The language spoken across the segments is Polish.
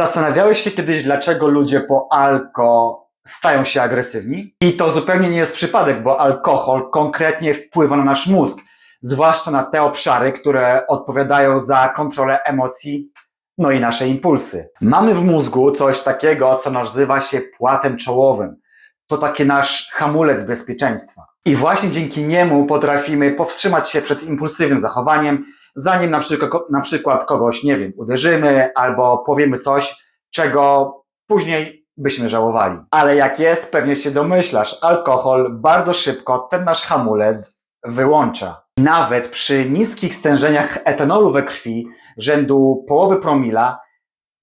Zastanawiałeś się kiedyś, dlaczego ludzie po alko stają się agresywni? I to zupełnie nie jest przypadek, bo alkohol konkretnie wpływa na nasz mózg, zwłaszcza na te obszary, które odpowiadają za kontrolę emocji, no i nasze impulsy. Mamy w mózgu coś takiego, co nazywa się płatem czołowym. To taki nasz hamulec bezpieczeństwa. I właśnie dzięki niemu potrafimy powstrzymać się przed impulsywnym zachowaniem, zanim na przykład, na przykład kogoś, nie wiem, uderzymy albo powiemy coś, czego później byśmy żałowali. Ale jak jest, pewnie się domyślasz, alkohol bardzo szybko ten nasz hamulec wyłącza. Nawet przy niskich stężeniach etanolu we krwi, rzędu połowy promila,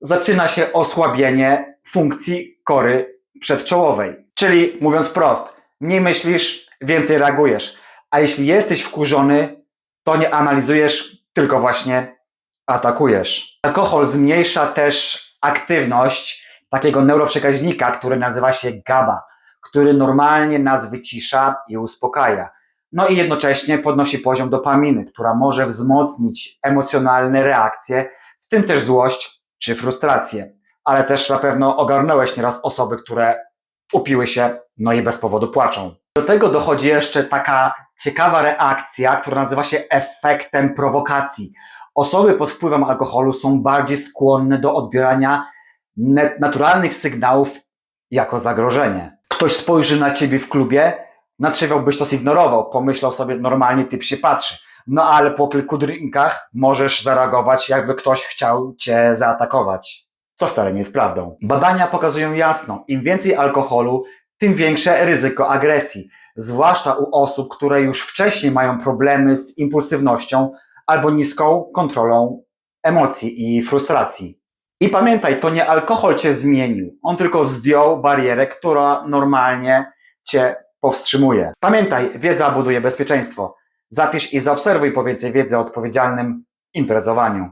zaczyna się osłabienie funkcji kory przedczołowej. Czyli mówiąc wprost, mniej myślisz, więcej reagujesz. A jeśli jesteś wkurzony, to nie analizujesz, tylko właśnie atakujesz. Alkohol zmniejsza też aktywność takiego neuroprzekaźnika, który nazywa się GABA, który normalnie nas wycisza i uspokaja. No i jednocześnie podnosi poziom dopaminy, która może wzmocnić emocjonalne reakcje, w tym też złość czy frustrację. Ale też na pewno ogarnąłeś nieraz osoby, które upiły się, no i bez powodu płaczą. Do tego dochodzi jeszcze taka ciekawa reakcja, która nazywa się efektem prowokacji. Osoby pod wpływem alkoholu są bardziej skłonne do odbierania naturalnych sygnałów jako zagrożenie. Ktoś spojrzy na ciebie w klubie, natrzewiałbyś to zignorował, pomyślał sobie normalnie typ się patrzy. No ale po kilku drinkach możesz zareagować, jakby ktoś chciał cię zaatakować. Co wcale nie jest prawdą. Badania pokazują jasno, im więcej alkoholu, tym większe ryzyko agresji, zwłaszcza u osób, które już wcześniej mają problemy z impulsywnością albo niską kontrolą emocji i frustracji. I pamiętaj, to nie alkohol cię zmienił, on tylko zdjął barierę, która normalnie cię powstrzymuje. Pamiętaj, wiedza buduje bezpieczeństwo. Zapisz i zaobserwuj po więcej wiedzy o odpowiedzialnym imprezowaniu.